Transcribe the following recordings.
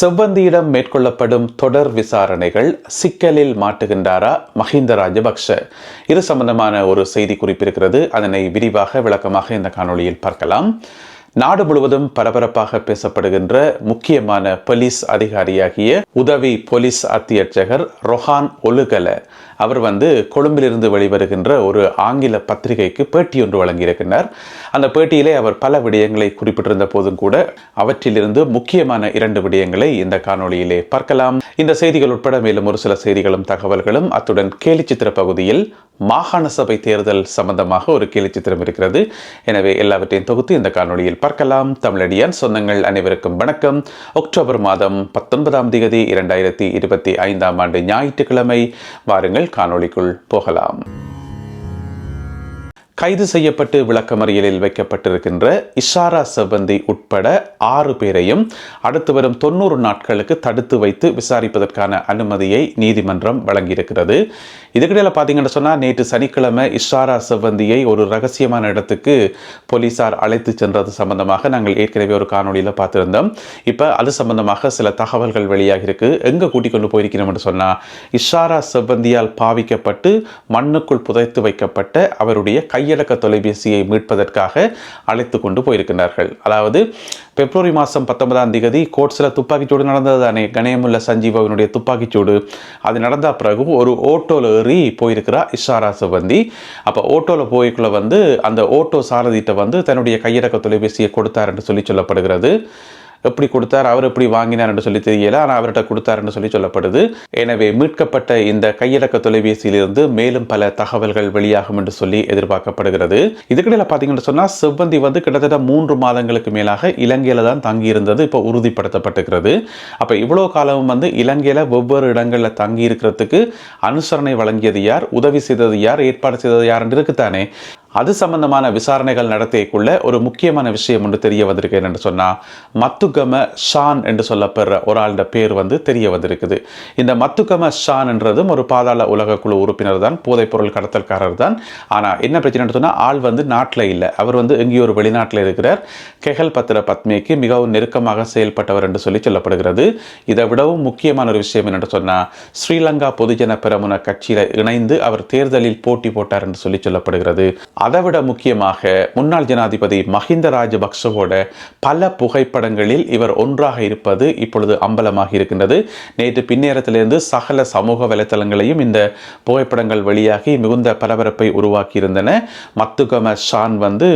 செவ்வந்தியிடம் மேற்கொள்ளப்படும் தொடர் விசாரணைகள் சிக்கலில் மாட்டுகின்றாரா மஹிந்த ராஜபக்ஷ? இது சம்பந்தமான ஒரு செய்தி குறிப்பிருக்கிறது. அதனை விரிவாக விளக்கமாக இந்த காணொளியில் பார்க்கலாம். நாடு முழுவதும் பரபரப்பாக பேசப்படுகின்ற முக்கியமான போலீஸ் அதிகாரியாகிய உதவி போலீஸ் அத்தியட்சகர் ரொஹான் ஒலுகல அவர் வந்து கொழும்பிலிருந்து வெளிவருகின்ற ஒரு ஆங்கில பத்திரிகைக்கு பேட்டி ஒன்று வழங்கியிருக்கிறார். அந்த பேட்டியிலே அவர் பல விடயங்களை குறிப்பிட்டிருந்த போதும் கூட அவற்றிலிருந்து முக்கியமான இரண்டு விடயங்களை இந்த காணொளியிலே பார்க்கலாம். இந்த செய்திகள் உட்பட மேலும் ஒரு சில செய்திகளும் தகவல்களும் அத்துடன் கேலிச்சித்திர பகுதியில் மாகாண சபை தேர்தல் சம்பந்தமாக ஒரு கேலிச்சித்திரம் இருக்கிறது. எனவே எல்லாவற்றையும் தொகுத்து இந்த காணொளியில் பார்க்கலாம். தமிழடியான் சொந்தங்கள் அனைவருக்கும் வணக்கம். அக்டோபர் மாதம் பத்தொன்பதாம் தேதி இரண்டாயிரத்தி இருபத்தி ஐந்தாம் ஆண்டு ஞாயிற்றுக்கிழமை வாருங்கள் காணொளிக்குள் போகலாம். கைது செய்யப்பட்டு விளக்கமறியலில் வைக்கப்பட்டிருக்கின்ற இஷாரா செவ்வந்தி உட்பட ஆறு பேரையும் அடுத்து வரும் தொண்ணூறு நாட்களுக்கு தடுத்து வைத்து விசாரிப்பதற்கான அனுமதியை நீதிமன்றம் வழங்கியிருக்கிறது. இதுக்கிடையில் பார்த்தீங்கன்னு சொன்னால் நேற்று சனிக்கிழமை இஷாரா செவ்வந்தியை ஒரு ரகசியமான இடத்துக்கு போலீசார் அழைத்து சென்றது சம்பந்தமாக நாங்கள் ஏற்கனவே ஒரு காணொலியில் பார்த்துருந்தோம். இப்போ அது சம்பந்தமாக சில தகவல்கள் வெளியாகி இருக்கு எங்கே கூட்டிக் கொண்டு போயிருக்கிறோம்னு சொன்னால் இஷாரா செவ்வந்தியால் பாவிக்கப்பட்டு மண்ணுக்குள் புதைத்து வைக்கப்பட்ட அவருடைய கையடக்க தொலைபேசியை மீட்பதற்காக அழைத்து கொண்டு போயிருக்கிறார்கள் அதாவது பிப்ரவரி மாதம் பத்தொன்பதாம் தேதி கோட்ஸில் துப்பாக்கிச்சூடு நடந்தது தானே கணேமுல்ல சஞ்சீவனுடைய துப்பாக்கிச்சூடு. அது நடந்த பிறகு ஒரு ஓட்டோவில் ஏறி போயிருக்கிறா இஷாரா சிவந்தி. அப்போ ஓட்டோவில் போய்க்குள்ள வந்து அந்த ஓட்டோ சாரதிட்ட வந்து தன்னுடைய கையடக்க தொலைபேசியை கொடுத்தார் என்று சொல்லி சொல்லப்படுகிறது. எப்படி கொடுத்தார் அவர் எப்படி வாங்கினார் என்று சொல்லி தெரியல ஆனால் அவர்கிட்ட கொடுத்தார் என்று சொல்லி சொல்லப்படுது. எனவே மீட்கப்பட்ட இந்த கையடக்க தொலைபேசியிலிருந்து மேலும் பல தகவல்கள் வெளியாகும் என்று சொல்லி எதிர்பார்க்கப்படுகிறது. இதுக்கிடையில் பார்த்தீங்கன்னு சொன்னால் செவ்வந்தி வந்து கிட்டத்தட்ட மூன்று மாதங்களுக்கு மேலாக இலங்கையில் தான் தங்கியிருந்தது இப்போ உறுதிப்படுத்தப்பட்டிருக்கிறது. அப்போ இவ்வளோ காலமும் வந்து இலங்கையில் வெவ்வேறு இடங்களில் தங்கி இருக்கிறதுக்கு அனுசரணை வழங்கியது யார் உதவி செய்தது யார் ஏற்பாடு செய்தது யார் என்று இருக்குத்தானே அது சம்பந்தமான விசாரணைகள் நடத்தியக்குள்ள ஒரு முக்கியமான விஷயம் ஒன்று தெரிய வந்திருக்கு என்று சொன்னால் மத்துகம ஷான் என்று சொல்லப்படுற ஒரு ஆளுடைய பேர் வந்து தெரிய வந்திருக்குது. இந்த மத்துகம ஷான் என்றதும் ஒரு பாதாள உலக குழு உறுப்பினர் தான் போதைப்பொருள் கடத்தல்காரர் தான். ஆனால் என்ன பிரச்சனை சொன்னால் ஆள் வந்து நாட்டில் இல்லை. அவர் வந்து எங்கேயோ ஒரு வெளிநாட்டில் இருக்கிறார். கெஹல் பத்திர பத்மிக்கு மிகவும் நெருக்கமாக செயல்பட்டவர் என்று சொல்லி சொல்லப்படுகிறது. இதை விடவும் முக்கியமான ஒரு விஷயம் என்று சொன்னால் ஸ்ரீலங்கா பொதுஜன பெரமுன கட்சியில் இணைந்து அவர் தேர்தலில் போட்டி போட்டார் என்று சொல்லி சொல்லப்படுகிறது. அதைவிட முக்கியமாக முன்னாள் ஜனாதிபதி மஹிந்த ராஜபக்சவோட பல புகைப்படங்களில் இவர் ஒன்றாக இருப்பது இப்பொழுது அம்பலமாக இருக்கின்றது. நேற்று பின்னேரத்திலிருந்து சகல சமூக வலைத்தளங்களையும் இந்த புகைப்படங்கள் வெளியாகி மிகுந்த பரபரப்பை உருவாக்கியிருந்தன. மத்துகம ஷான் வந்து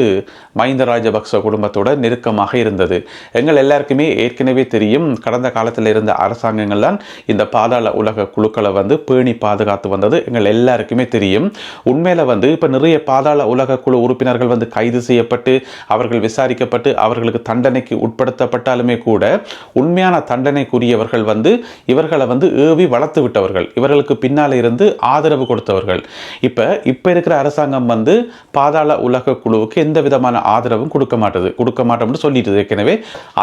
மஹிந்த ராஜபக்ச குடும்பத்தோட நெருக்கமாக இருந்தது. எங்கள் எல்லாருக்குமே ஏற்கனவே தெரியும் கடந்த காலத்தில் இருந்த அரசாங்கங்கள் தான் இந்த பாதாள உலக குழுக்களை வந்து பேணி பாதுகாத்து வந்தது எங்கள் எல்லாருக்குமே தெரியும். உண்மையில வந்து இப்போ நிறைய பாதாள உலக குழு உறுப்பினர்கள் வந்து கைது செய்யப்பட்டு அவர்கள் விசாரிக்கப்பட்டு அவர்களுக்கு தண்டனைக்கு உட்படுத்தப்பட்டாலுமே கூட உண்மையான தண்டனைக்குரியவர்கள் வந்து இவர்களை வந்து ஏவி வளர்த்து விட்டவர்கள். இவர்களுக்கு பின்னால் இருந்து ஆதரவு கொடுத்தவர்கள். இப்போ இப்போ இருக்கிற அரசாங்கம் வந்து பாதாள உலக குழுவுக்கு எந்த விதமான ஆதரவும் கொடுக்க மாட்டது. கொடுக்க மாட்டோம்னு சொல்லிட்டு ஏற்கனவே.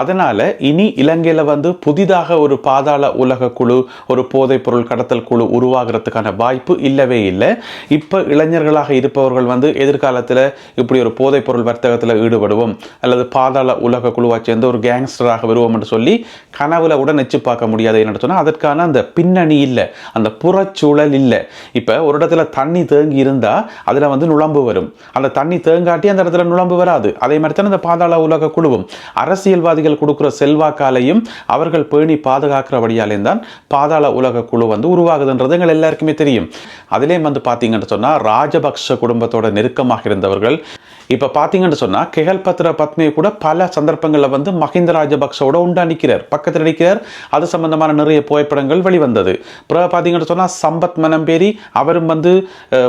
அதனால் இனி இலங்கையில் வந்து புதிதாக ஒரு பாதாள உலக குழு ஒரு போதைப் பொருள் கடத்தல் குழு உருவாகிறதுக்கான வாய்ப்பு இல்லவே இல்லை. இப்போ இளைஞர்களாக இருப்பவர்கள் வந்து எதிர்காலத்தில் இப்படி ஒரு போதைப்பொருள் வர்த்தகத்தில் ஈடுபடுவோம். அல்லது பாதாள உலக குழுவாக சேர்ந்து ஒரு கேங்ஸ்டராக வருவோம் என்று சொல்லி கனவுல கூட நெச்சு பார்க்க முடியாது என்னென்னு சொன்னால் அதற்கான அந்த பின்னணி இல்லை அந்த புறச்சூழல் இல்லை. இப்போ ஒரு இடத்துல தண்ணி தேங்கி இருந்தால் அதில் வந்து நுழம்பு வரும். அந்த தண்ணி தேங்காட்டி அந்த இடத்துல நுழம்பு வராது. அதே மாதிரி தான் அந்த பாதாள உலக குழுவும். அரசியல்வாதிகள் கொடுக்குற செல்வாக்காலையும் அவர்கள் பேணி பாதுகாக்கிறபடியாலே தான் பாதாள உலக குழு வந்து உருவாகுதுன்றது எங்கள் எல்லாருக்குமே தெரியும். அதிலேயும் வந்து பார்த்தீங்கன்னு சொன்னால் ராஜபக்ஷ குடும்பத்தோட நெருக்கமாக இருந்தவர்கள். இப்போ பார்த்தீங்கன்னு சொன்னால் கெகல் பத்ர பத்மியை கூட பல சந்தர்ப்பங்களில் வந்து மஹிந்த ராஜபக்சவோட உண்டா நிற்கிறார் பக்கத்தில் நிற்கிறார் அது சம்பந்தமான நிறைய புகைப்படங்கள் வெளிவந்தது. பிறகு பார்த்தீங்கன்னு சொன்னால் சம்பத் மனம்பேரி அவரும் வந்து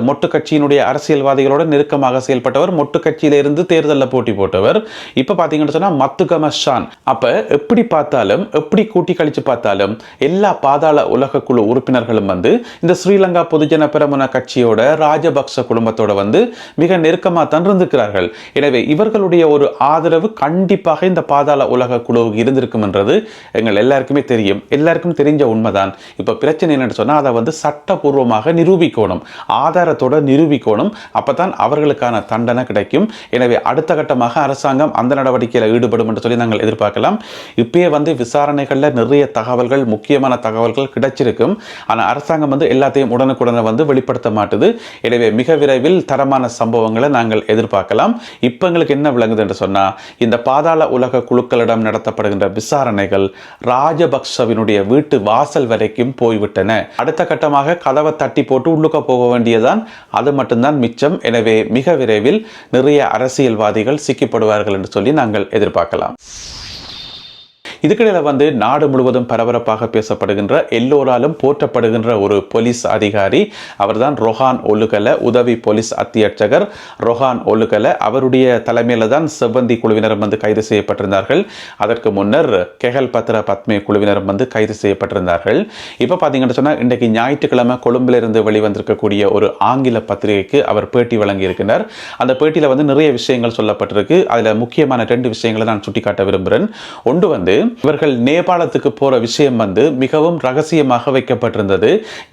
மொட்டு கட்சியினுடைய அரசியல்வாதிகளோட நெருக்கமாக செயல்பட்டவர். மொட்டு கட்சியிலிருந்து தேர்தலில் போட்டி போட்டவர். இப்போ பார்த்தீங்கன்னு சொன்னால் மத்து கமஷான் அப்போ எப்படி பார்த்தாலும் எப்படி கூட்டி கழிச்சு பார்த்தாலும் எல்லா பாதாள உலக குழு உறுப்பினர்களும் வந்து இந்த ஸ்ரீலங்கா பொதுஜன பெரமுன கட்சியோட ராஜபக்ச குடும்பத்தோட வந்து மிக நெருக்கமாக தான் இருந்துக்கிறார்கள் இருக்கிறார்கள் எனவே இவர்களுடைய ஒரு ஆதரவு கண்டிப்பாக இந்த பாதாள உலக குழுவுக்கு இருந்திருக்கும் என்றது எங்கள் எல்லாருக்குமே தெரியும். எல்லாருக்கும் தெரிஞ்ச உண்மைதான். இப்போ பிரச்சனை என்னன்னு சொன்னால் அதை வந்து சட்டபூர்வமாக நிரூபிக்கணும். ஆதாரத்தோட நிரூபிக்கணும். அப்பதான் அவர்களுக்கான தண்டனை கிடைக்கும். எனவே அடுத்த கட்டமாக அரசாங்கம் அந்த நடவடிக்கையில் ஈடுபடும் என்று சொல்லி நாங்கள் எதிர்பார்க்கலாம். இப்பயே வந்து விசாரணைகளில் நிறைய தகவல்கள் முக்கியமான தகவல்கள் கிடைச்சிருக்கும். ஆனால் அரசாங்கம் வந்து எல்லாத்தையும் உடனுக்குடனே வந்து வெளிப்படுத்த மாட்டுது. எனவே மிக விரைவில் தரமான சம்பவங்களை நாங்கள் எதிர்பார்க்கலாம். இப்போ எங்களுக்கு என்ன விளங்குது என்று சொன்னால் இந்த பாதாள உலக குழுக்களிடம் நடத்தப்படுகின்ற விசாரணைகள் ராஜபக்சவினுடைய வீட்டு வாசல் வரைக்கும் போய்விட்டன. அடுத்த கட்டமாக கதவை தட்டி போட்டு உள்ளுக்க போக வேண்டியதான் அது மட்டும்தான் மிச்சம். எனவே மிக விரைவில் நிறைய அரசியல்வாதிகள் சிக்கிப்படுவார்கள் என்று சொல்லி நாங்கள் எதிர்பார்க்கலாம். இதுக்கிடையில் வந்து நாடு முழுவதும் பரபரப்பாக பேசப்படுகின்ற எல்லோராலும் போற்றப்படுகின்ற ஒரு போலீஸ் அதிகாரி அவர்தான் ரொஹான் ஒலுகல உதவி போலீஸ் அத்தியட்சகர். ரொஹான் ஒலுகல அவருடைய தலைமையில் தான் செவ்வந்தி குழுவினரும் வந்து கைது செய்யப்பட்டிருந்தார்கள். அதற்கு முன்னர் கெஹல் பத்ர பத்மே குழுவினரும் வந்து கைது செய்யப்பட்டிருந்தார்கள். இப்போ பார்த்தீங்கன்னு சொன்னால் இன்றைக்கு ஞாயிற்றுக்கிழமை கொழும்பிலிருந்து வெளிவந்திருக்கக்கூடிய ஒரு ஆங்கில பத்திரிகைக்கு அவர் பேட்டி வழங்கியிருக்கிறார். அந்த பேட்டியில் வந்து நிறைய விஷயங்கள் சொல்லப்பட்டிருக்கு. அதில் முக்கியமான ரெண்டு விஷயங்களை நான் சுட்டிக்காட்ட விரும்புகிறேன் ஒன்று வந்து இவர்கள் நேபாளத்துக்கு போற விஷயம் வந்து மிகவும் ரகசியமாக வைக்கப்பட்டிருந்தது.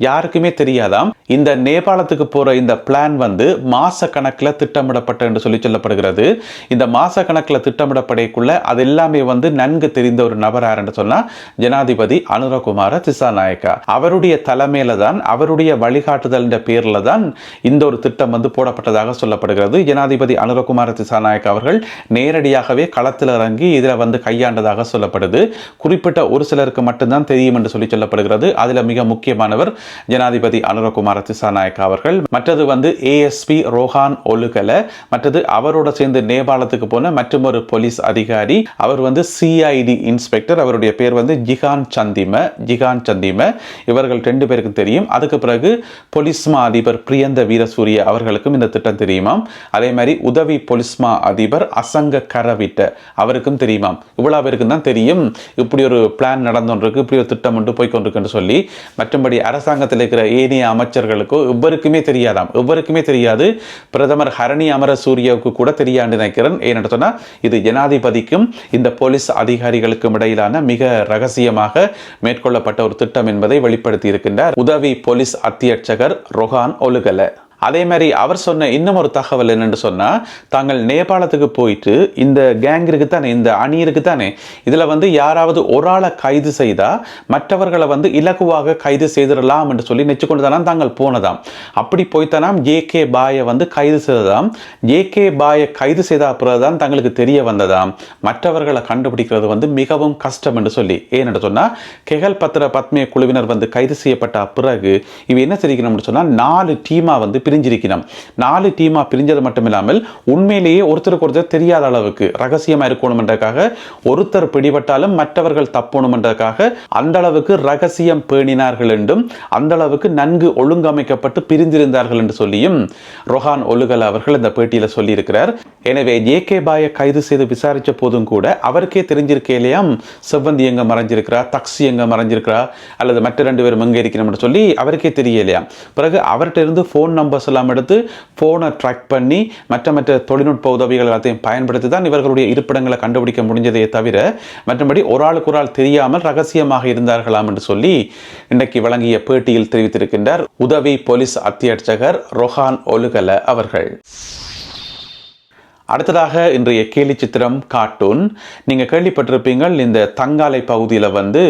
யாருக்குமே தெரியாதாம். இந்த நேபாளத்துக்கு போற இந்த பிளான் வந்து மாச கணக்கில் திட்டமிடப்பட்ட என்று சொல்லி சொல்லப்படுகிறது. இந்த மாச கணக்கில் திட்டமிடப்படைக்குள்ள அது எல்லாமே வந்து நன்கு தெரிந்த ஒரு நபர் யாருன்னு சொன்னா ஜனாதிபதி அனுரகுமார திசாநாயக்கா. அவருடைய தலைமையில தான் அவருடைய வழிகாட்டுதல் பேர்ல தான் இந்த ஒரு திட்டம் வந்து போடப்பட்டதாக சொல்லப்படுகிறது. ஜனாதிபதி அனுரகுமார திசாநாயக்கா அவர்கள் நேரடியாகவே களத்தில் இறங்கி இதில் வந்து கையாண்டதாக சொல்லப்படுது குறிப்பிட்ட ஒரு சிலருக்கு மட்டும்தான் தெரியும் என்று சொல்லி சொல்லப்படுகிறது. அதில் மிக முக்கியமானவர் ஜனாதிபதி அனுரகுமார திசாநாயக்கா அவர்கள். மற்றது வந்து ஏஎஸ்பி ரோஹான் ஒலுகல மற்றது அவரோட சேர்ந்து நேபாளத்துக்கு போன மற்றொரு போலீஸ் அதிகாரி. அவர் வந்து சிஐடி இன்ஸ்பெக்டர். அவருடைய பேர் வந்து ஜிகான் சந்திம ஜிகான் சந்திம. இவர்கள் ரெண்டு பேருக்கும் தெரியும். அதுக்கு பிறகு பொலிஸ்மா அதிபர் பிரியந்த வீரசூரிய அவர்களுக்கும் இந்த திட்டம் தெரியுமாம். அதே மாதிரி உதவி பொலிஸ்மா அதிபர் அசங்க கரவிட்ட அவருக்கும் தெரியுமாம். இவ்வளவு பேருக்கும் தான் தெரியும். இப்படி ஒரு பிளான் நடந்துருக்கு இப்படி ஒரு திட்டம் ஒன்று போய்கொண்டிருக்குன்னு சொல்லி மற்றபடி அரசாங்கத்தில் இருக்கிற ஏனைய அமைச்சர்களுக்கோ எவ்வருக்குமே தெரியாதாம். எவ்வருக்குமே தெரியாது. பிரதமர் ஹரணி அமர சூரியவுக்கு கூட தெரியாண்டு நினைக்கிறேன். ஏன்னு சொன்னால் இது ஜனாதிபதிக்கும் இந்த போலீஸ் அதிகாரிகளுக்கும் இடையிலான மிக ரகசியமாக மேற்கொள்ளப்பட்ட ஒரு திட்டம் என்பதை வெளிப்படுத்தி இருக்கின்றார் உதவி போலீஸ் அத்தியட்சகர் ரொஹான் ஒலுகல. அதே மாதிரி அவர் சொன்ன இன்னும் ஒரு தகவல் என்னென்னு சொன்னால் தாங்கள் நேபாளத்துக்கு போயிட்டு இந்த கேங் இருக்குத்தானே இந்த அணி இருக்குத்தானே இதில் வந்து யாராவது ஒரு ஆளை கைது செய்தால் மற்றவர்களை வந்து இலகுவாக கைது செய்திடலாம் என்று சொல்லி நெச்சுக்கொண்டு தானே தாங்கள் போனதாம். அப்படி போய்த்தானாம் ஜே கே பாயை வந்து கைது செய்ததாம். ஜே கே பாயை கைது செய்த பிறகுதான் தங்களுக்கு தெரிய வந்ததாம். மற்றவர்களை கண்டுபிடிக்கிறது வந்து மிகவும் கஷ்டம் என்று சொல்லி. ஏன்னு சொன்னால் கெகல் பத்திர பத்மிய குழுவினர் வந்து கைது செய்யப்பட்ட பிறகு இவ என்ன தெரிவிக்கணும்னு சொன்னால் நாலு டீமாக வந்து பிரிஞ்சிருக்கணும் நாலு டீமா பிரிஞ்சது மட்டும் இல்லாமல் உண்மையிலேயே ஒருத்தருக்கு ஒருத்தர் தெரியாத அளவுக்கு ரகசியமா இருக்கணுமென்றக்காக ஒருத்தர் பிடிபட்டாலும் மற்றவர்கள் தப்பணுமென்றக்காக அந்த அளவுக்கு ரகசியம் பேணினார்கள் என்றும் அந்த அளவுக்கு நன்கு ஒழுங்கமைக்கப்பட்டு பிரிந்திருந்தார்கள் என்று சொல்லியும் ரொஹான் ஒலுகல் அவர்கள் இந்த பேட்டியில் சொல்லியிருக்கிறார். எனவே ஏ கே பாயை கைது செய்து விசாரித்த போதும் கூட அவருக்கே தெரிஞ்சிருக்கே இல்லையாம் செவ்வந்தி எங்க மறைஞ்சிருக்கிறா? தக்சி எங்க மறைஞ்சிருக்கிறா? அல்லது மற்ற ரெண்டு பேரும் எங்கே இருக்கணும்னு சொல்லி அவருக்கே தெரியலையாம் பிறகு அவர்கிட்ட இருந்து ஃபோன் நம்பர்ஸ் எல்லாம் எடுத்து ஃபோனை ட்ராக் பண்ணி மற்ற மற்ற தொழில்நுட்ப உதவிகள் எல்லாத்தையும் பயன்படுத்தி தான் இவர்களுடைய இருப்பிடங்களை கண்டுபிடிக்க முடிஞ்சதே தவிர மற்றபடி ஒரு ஆளுக்கு ஒரு ஆள் தெரியாமல் ரகசியமாக இருந்தார்களாம் என்று சொல்லி இன்றைக்கு வழங்கிய பேட்டியில் தெரிவித்திருக்கின்றார் உதவி போலீஸ் அத்தியட்சகர் ரொஹான் ஒலுகல அவர்கள். அடுத்ததாக இன்றைய கேலி சித்திரம் கார்ட்டூன் நீங்கள் கேள்விப்பட்டிருப்பீங்கள் இந்த தங்காலை பகுதியில் வந்து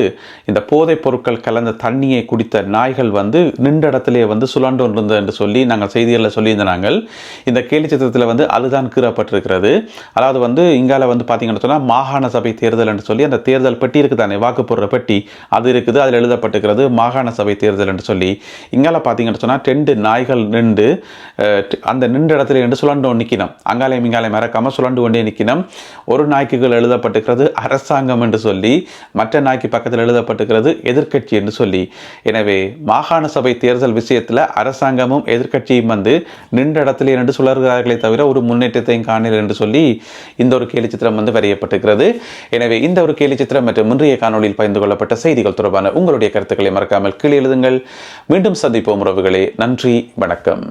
இந்த போதைப் பொருட்கள் கலந்த தண்ணியை குடித்த நாய்கள் வந்து நின்ற இடத்திலே வந்து சுழண்டு இருந்தது என்று சொல்லி நாங்கள் செய்திகளில் சொல்லியிருந்த நாங்கள் இந்த கேலி சித்திரத்தில் வந்து அதுதான் கீறப்பட்டிருக்கிறது. அதாவது வந்து இங்கால வந்து பார்த்தீங்கன்னு சொன்னால் மாகாண சபை தேர்தல் என்று சொல்லி அந்த தேர்தல் பெட்டி இருக்குது தானே வாக்கு போடுற பெட்டி அது இருக்குது அதில் எழுதப்பட்டிருக்கிறது மாகாண சபை தேர்தல் என்று சொல்லி. இங்கால பார்த்தீங்கன்னு சொன்னால் ரெண்டு நாய்கள் நின்று அந்த நின்ற இடத்துல நின்று சுழண்டு நிற்கணும் அங்காலே இங்காலையும் மறக்காமல் சுழண்டு கொண்டே நிற்கணும் ஒரு நாய்க்குகள் எழுதப்பட்டிருக்கிறது அரசாங்கம் என்று சொல்லி மற்ற நாய்க்கு பக்கத்தில் எழுதப்பட்டிருக்கிறது எதிர்க்கட்சி என்று சொல்லி. எனவே மாகாண சபை தேர்தல் விஷயத்தில் அரசாங்கமும் எதிர்க்கட்சியும் வந்து நின்ற இடத்துல என்று சுழறுகிறார்களே தவிர ஒரு முன்னேற்றத்தையும் காணல என்று சொல்லி இந்த ஒரு கேலி சித்திரம் வந்து வரையப்பட்டிருக்கிறது. எனவே இந்த ஒரு கேலி சித்திரம் மற்றும் இன்றைய காணொளியில் பகிர்ந்து கொள்ளப்பட்ட செய்திகள் தொடர்பான உங்களுடைய கருத்துக்களை மறக்காமல் கீழே எழுதுங்கள். மீண்டும் சந்திப்போம் உறவுகளே. நன்றி வணக்கம்.